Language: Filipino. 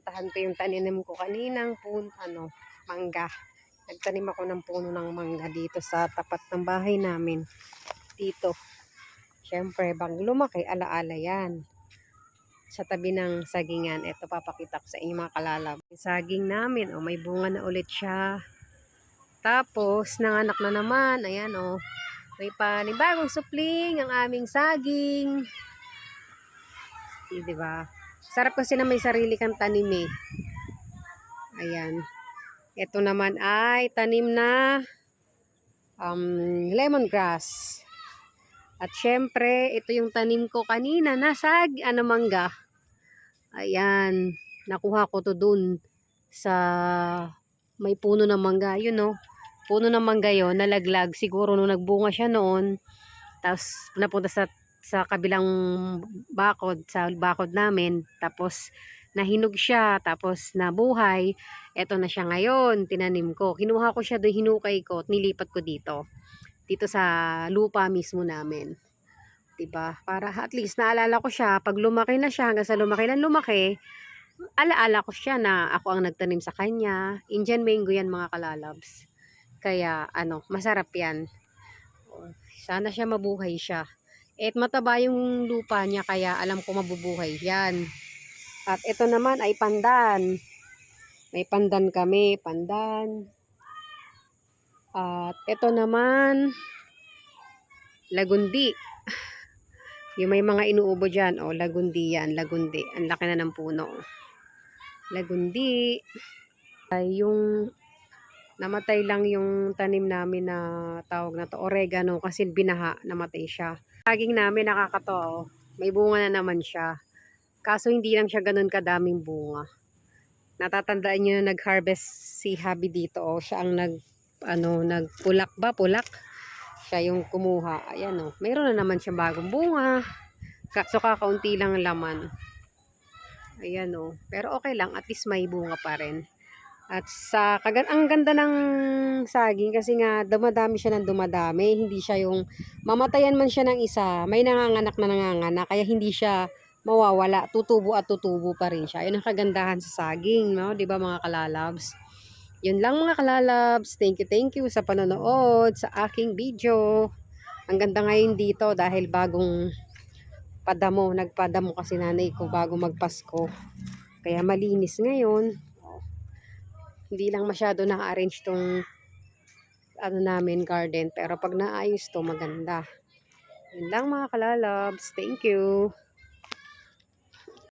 Puntahan ko yung taninim ko kaninang pun, ano, mangga. Nagtanim ako ng puno ng mangga dito sa tapat ng bahay namin. Dito. Siyempre, bang lumaki, alaala yan. Sa tabi ng sagingan, ito papakita ko sa inyo mga kalalab. Saging namin, oh, may bunga na ulit siya. Tapos, nanganak na naman, ayan oh. May panibagong supling ang aming saging. Di ba? Sarap kasi na may sarili kang tanim eh. Ayan. Ito naman ay tanim na um, lemongrass. At syempre, ito yung tanim ko kanina na sag, ano mangga. Ayan. Nakuha ko to dun sa may puno ng mangga. Yun no. Puno ng mangga yun, nalaglag. Siguro nung nagbunga siya noon, tapos napunta sa sa kabilang bakod, sa bakod namin. Tapos, nahinog siya, tapos nabuhay. Eto na siya ngayon, tinanim ko. Kinuha ko siya doon, hinukay ko, at nilipat ko dito. Dito sa lupa mismo namin. 'Di ba? Para at least naalala ko siya, pag lumaki na siya, hanggang sa lumaki na lumaki, alaala ko siya na ako ang nagtanim sa kanya. Indian mango yan mga kalalabs. Kaya, ano, masarap yan. Sana siya mabuhay siya. At mataba yung lupa niya kaya alam ko mabubuhay yan. At ito naman ay pandan. May pandan kami, pandan. At ito naman lagundi. Yung may mga inuubo dyan, oh, lagundi yan, lagundi. Ang laki na ng puno. Lagundi. Ay, yung namatay lang yung tanim namin na tawag na to, oregano, kasi binaha, namatay siya. Saging namin nakakatawa, oh. May bunga na naman siya. Kaso hindi lang siya ganun kadaming bunga. Natatandaan nyo na nag-harvest si Habi dito, oh. Siya ang nag, ano, nagpulak ba? Pulak? Siya yung kumuha. Ayan, oh. Mayroon na naman siya bagong bunga. Ka- So, kakaunti lang ang laman. Ayan, oh. Pero okay lang. At least may bunga pa rin. At sa kagan ang ganda ng saging kasi nga dumadami siya ng dumadami, hindi siya yung mamatayan man siya ng isa, may nanganganak na nanganganak kaya hindi siya mawawala, tutubo at tutubo pa rin siya. Yun ang kagandahan sa saging, no? 'Di ba mga kalalabs? Yun lang mga kalalabs. Thank you, thank you sa panonood sa aking video. Ang ganda ngayon dito dahil bagong padamo, nagpadamo kasi nanay ko bago magpasko. Kaya malinis ngayon hindi lang masyado naka-arrange tong ano namin garden. Pero pag naayos to maganda. Yun lang mga kalalabs. Thank you